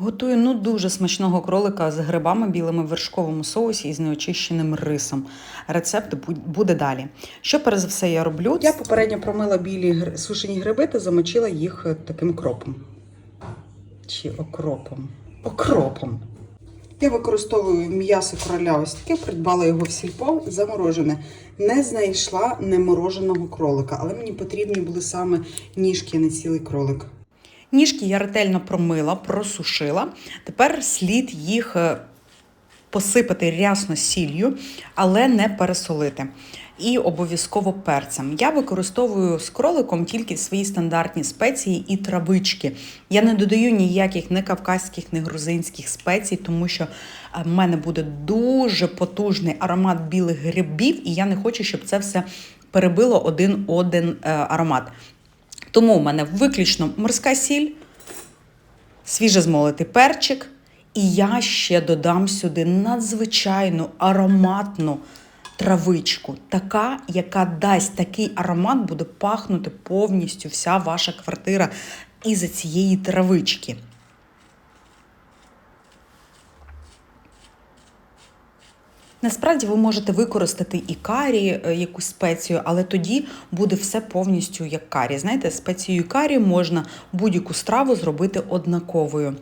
Готую ну дуже смачного кролика з грибами білими в вершковому соусі і з неочищеним рисом. Рецепт буде далі. Що перш за все я роблю? Я попередньо промила білі сушені гриби та замочила їх е, таким кропом. Чи окропом? Окропом. Я використовую м'ясо короля ось таке, придбала його в сільпо заморожене. Не знайшла немороженого кролика, але мені потрібні були саме ніжки, а не цілий кролик. Ніжки я ретельно промила, просушила. Тепер слід їх е, посипати рясно сіллю, але не пересолити. І обов'язково перцем. Я використовую з кроликом тільки свої стандартні спеції і травички. Я не додаю ніяких не кавказьких, не грузинських спецій, тому що е, в мене буде дуже потужний аромат білих грибів, і я не хочу, щоб це все перебило один один е, аромат. Тому у мене виключно морська сіль, свіжезмолотий перчик, і я ще додам сюди надзвичайну ароматну травичку, така, яка дасть такий аромат, буде пахнути повністю вся ваша квартира із цієї травички. Насправді ви можете використати і карі, е, якусь спецію, але тоді буде все повністю як карі. Знаєте, спецією карі можна будь-яку страву зробити однаковою.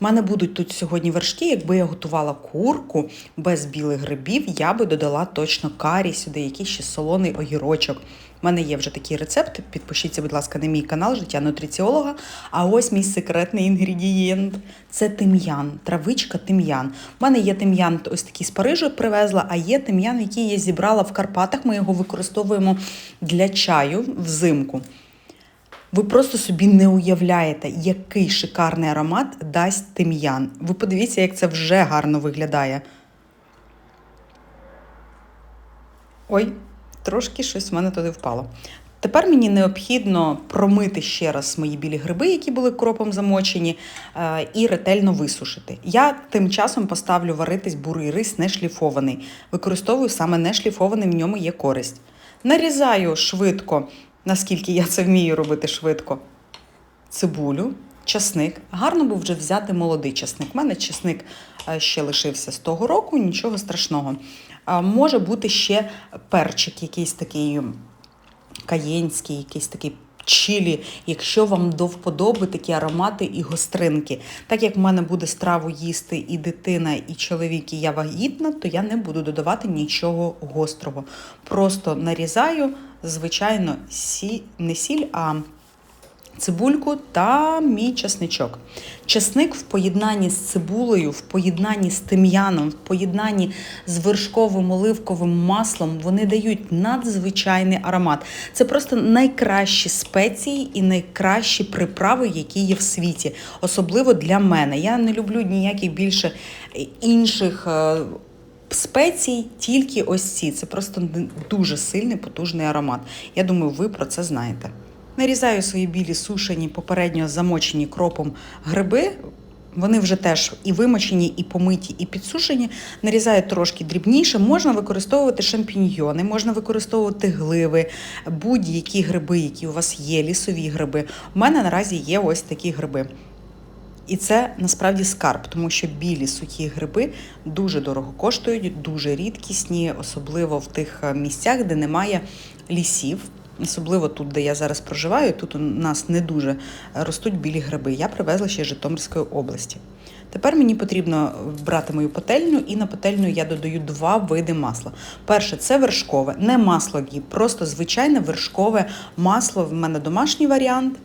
У мене будуть тут сьогодні вершки. Якби я готувала курку без білих грибів, я би додала точно карі сюди, якийсь ще солоний огірочок. У мене є вже такий рецепт. Підпишіться, будь ласка, на мій канал Життя нутриціолога. А ось мій секретний інгредієнт це тим'ян, травичка тим'ян. У мене є тим'ян, ось такий з Парижу привезла, а є тим'ян, який я зібрала в Карпатах. Ми його використовуємо для чаю взимку. Ви просто собі не уявляєте, який шикарний аромат дасть тим'ян. Ви подивіться, як це вже гарно виглядає. Ой, трошки щось в мене туди впало. Тепер мені необхідно промити ще раз мої білі гриби, які були кропом замочені, е, і ретельно висушити. Я тим часом поставлю варитись бурий рис не шліфований. Використовую саме не шліфований, в ньому є користь. Нарізаю швидко, наскільки я це вмію робити швидко, цибулю, часник. Гарно був вже взяти молодий часник. У мене часник е, ще лишився з того року, нічого страшного. Може бути ще перчик, якийсь такий каєнський, якийсь такий чилі, якщо вам до вподоби такі аромати і гостринки. Так як в мене буде страву їсти і дитина, і чоловік, і я вагітна, то я не буду додавати нічого гострого. Просто нарізаю, звичайно, сі, не сіль, а цибульку та мій часничок. Часник в поєднанні з цибулею, в поєднанні з тим'яном, в поєднанні з вершковим оливковим маслом вони дають надзвичайний аромат. Це просто найкращі спеції і найкращі приправи, які є в світі, особливо для мене. Я не люблю ніяких більше інших. е, Спецій тільки ось ці. Це просто дуже сильний, потужний аромат. Я думаю, ви про це знаєте. Нарізаю свої білі сушені, попередньо замочені кропом гриби. Вони вже теж і вимочені, і помиті, і підсушені. Нарізаю трошки дрібніше. Можна використовувати шампіньйони, можна використовувати гливи, будь-які гриби, які у вас є, лісові гриби. У мене наразі є ось такі гриби. І це насправді скарб, тому що білі сухі гриби дуже дорого коштують, дуже рідкісні, особливо в тих е, місцях, де немає лісів. Особливо тут, де я зараз проживаю, тут у нас не дуже ростуть білі гриби. Я привезла ще з Житомирської області. Тепер мені потрібно брати мою пательню, і на пательню я додаю два види масла. Перше це вершкове, не масло гі, просто звичайне вершкове масло. В мене домашній варіант.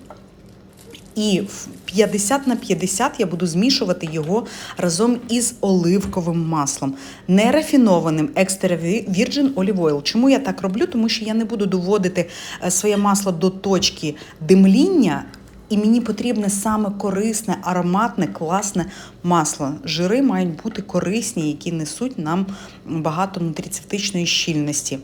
І в 50 на 50 я буду змішувати його разом із оливковим маслом, не рафінованим екстра virgin olive oil. Чому я так роблю? Тому що я не буду доводити е, своє масло до точки димління. І мені потрібне саме корисне, ароматне, класне масло. Жири мають бути корисні, які несуть нам багато нутрицептичної щільності.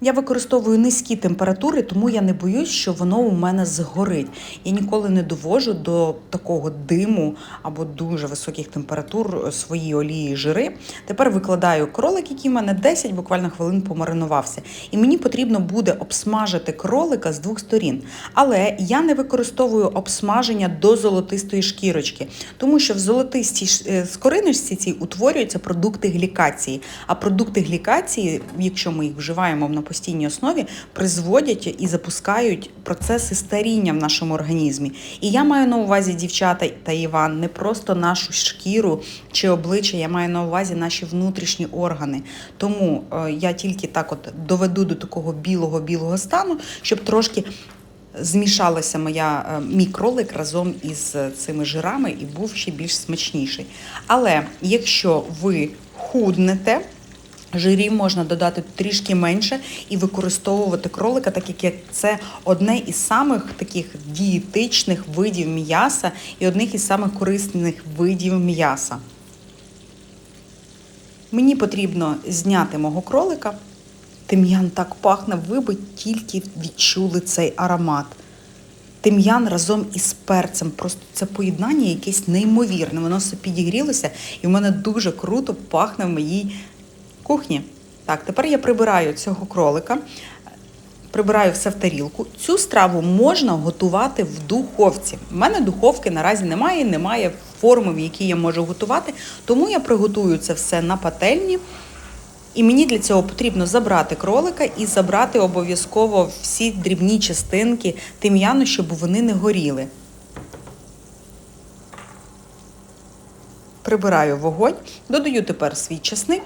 Я використовую низькі температури, тому я не боюсь, що воно у мене згорить. Я ніколи не довожу до такого диму або дуже високих температур свої олії жири. Тепер викладаю кролик, який в мене 10 буквально хвилин помаринувався. І мені потрібно буде обсмажити кролика з двох сторін. Але я не використовую обсмаження до золотистої шкірочки, тому що в золотистій е, скориночці цій утворюються продукти глікації. А продукти глікації, якщо ми їх вживаємо на постійній основі, призводять і запускають процеси старіння в нашому організмі. І я маю на увазі, дівчата та Іван, не просто нашу шкіру чи обличчя, я маю на увазі наші внутрішні органи. Тому е, я тільки так от доведу до такого білого-білого стану, щоб трошки змішалася моя е, мій кролик разом із е, цими жирами і був ще більш смачніший. Але якщо ви худнете, Жирів можна додати трішки менше і використовувати кролика, так як це одне із самих таких дієтичних видів м'яса і одних із самих корисних видів м'яса. Мені потрібно зняти мого кролика. Тим'ян так пахне, ви би тільки відчули цей аромат. Тим'ян разом із перцем. Просто це поєднання якесь неймовірне. Воно все підігрілося, і в мене дуже круто пахне в моїй кухні. Так, тепер я прибираю цього кролика, прибираю все в тарілку. Цю страву можна готувати в духовці. У мене духовки наразі немає, немає форми, в якій я можу готувати, тому я приготую це все на пательні. І мені для цього потрібно забрати кролика і забрати обов'язково всі дрібні частинки тим'яну, щоб вони не горіли. Прибираю вогонь, додаю тепер свій часник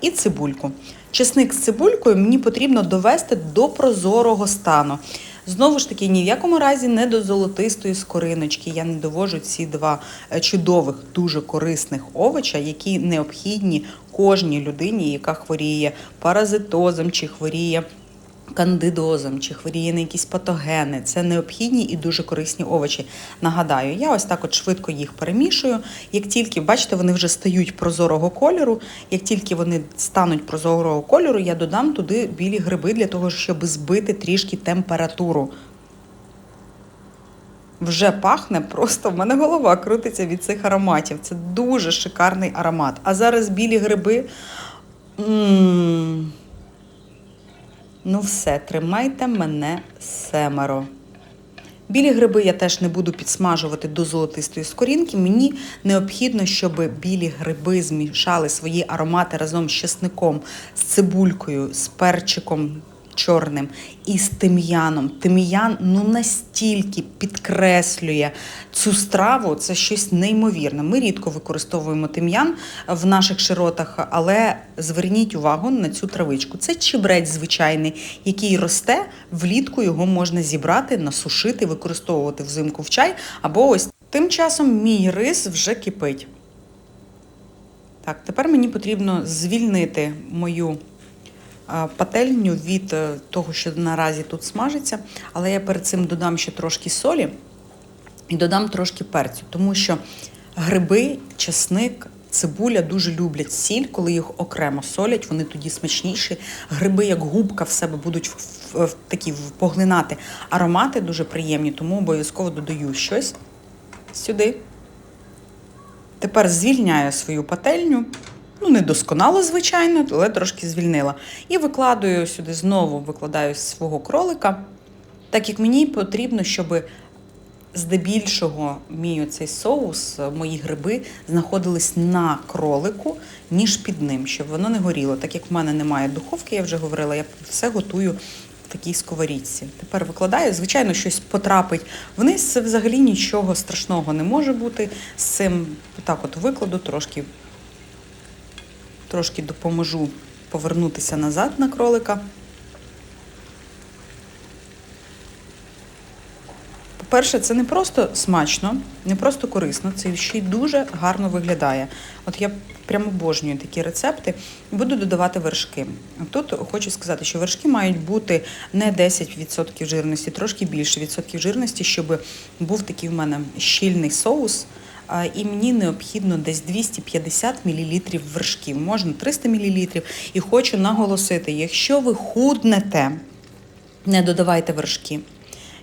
і цибульку. Чесник з цибулькою мені потрібно довести до прозорого стану. Знову ж таки, ні в якому разі не до золотистої скориночки. Я не довожу ці два е, чудових, дуже корисних овоча, які необхідні кожній людині, яка хворіє паразитозом чи хворіє кандидозом, чи хворіє на якісь патогени. Це необхідні і дуже корисні овочі. Нагадаю, я ось так от швидко їх перемішую. Як тільки, бачите, вони вже стають прозорого кольору. Як тільки вони стануть прозорого кольору, я додам туди білі гриби для того, щоб збити трішки температуру. Вже пахне, просто в мене голова крутиться від цих ароматів. Це дуже шикарний аромат. А зараз білі гриби. М-м-м. Ну все, тримайте мене семеро. Білі гриби я теж не буду підсмажувати до золотистої скорінки. Мені необхідно, щоб білі гриби змішали свої аромати разом з чесником, з цибулькою, з перчиком чорним і з тим'яном. Тим'ян ну настільки підкреслює цю страву, це щось неймовірне. Ми рідко використовуємо тим'ян в наших широтах, але зверніть увагу на цю травичку. Це чебрець звичайний, який росте, влітку його можна зібрати, насушити, використовувати взимку в чай, або ось тим часом мій рис вже кипить. Так, тепер мені потрібно звільнити мою пательню від е, того, що наразі тут смажиться, але я перед цим додам ще трошки солі і додам трошки перцю, тому що гриби, чесник, цибуля дуже люблять сіль, коли їх окремо солять, вони тоді смачніші. Гриби, як губка, в себе будуть в, в, такі поглинати аромати дуже приємні, тому обов'язково додаю щось сюди. Тепер звільняю свою пательню. Ну, не досконало, звичайно, але трошки звільнила. І викладаю сюди знову викладаю свого кролика, так як мені потрібно, щоб здебільшого мій оцей соус, мої гриби знаходились на кролику, ніж під ним, щоб воно не горіло. Так як в мене немає духовки, я вже говорила, я все готую в такій сковорідці. Тепер викладаю, звичайно, щось потрапить вниз. Це взагалі нічого страшного не може бути. З цим так от викладу, трошки, трошки допоможу повернутися назад на кролика. По-перше, це не просто смачно, не просто корисно, це ще й дуже гарно виглядає. От я прямо обожнюю такі рецепти. Буду додавати вершки. Тут хочу сказати, що вершки мають бути не 10% жирності, трошки більше відсотків жирності, щоб був такий в мене щільний соус. І мені необхідно десь 250 мл вершків, можна 300 мл. І хочу наголосити, якщо ви худнете, не додавайте вершки.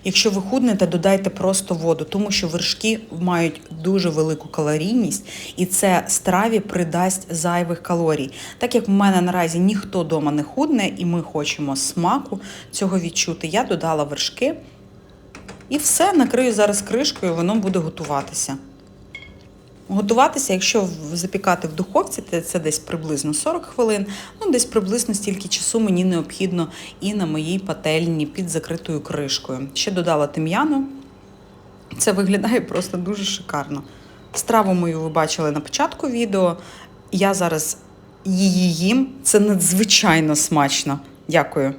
Якщо ви худнете, додайте просто воду, тому що вершки мають дуже велику калорійність, і це страві придасть зайвих калорій. Так як в мене наразі ніхто вдома не худне, і ми хочемо смаку цього відчути, я додала вершки і все, накрию зараз кришкою, воно буде готуватися. Готуватися, якщо запікати в духовці, це десь приблизно 40 хвилин. Ну, десь приблизно стільки часу мені необхідно і на моїй пательні під закритою кришкою. Ще додала тим'яну. Це виглядає просто дуже шикарно. Страву мою ви бачили на початку відео. Я зараз її їм. Це надзвичайно смачно. Дякую.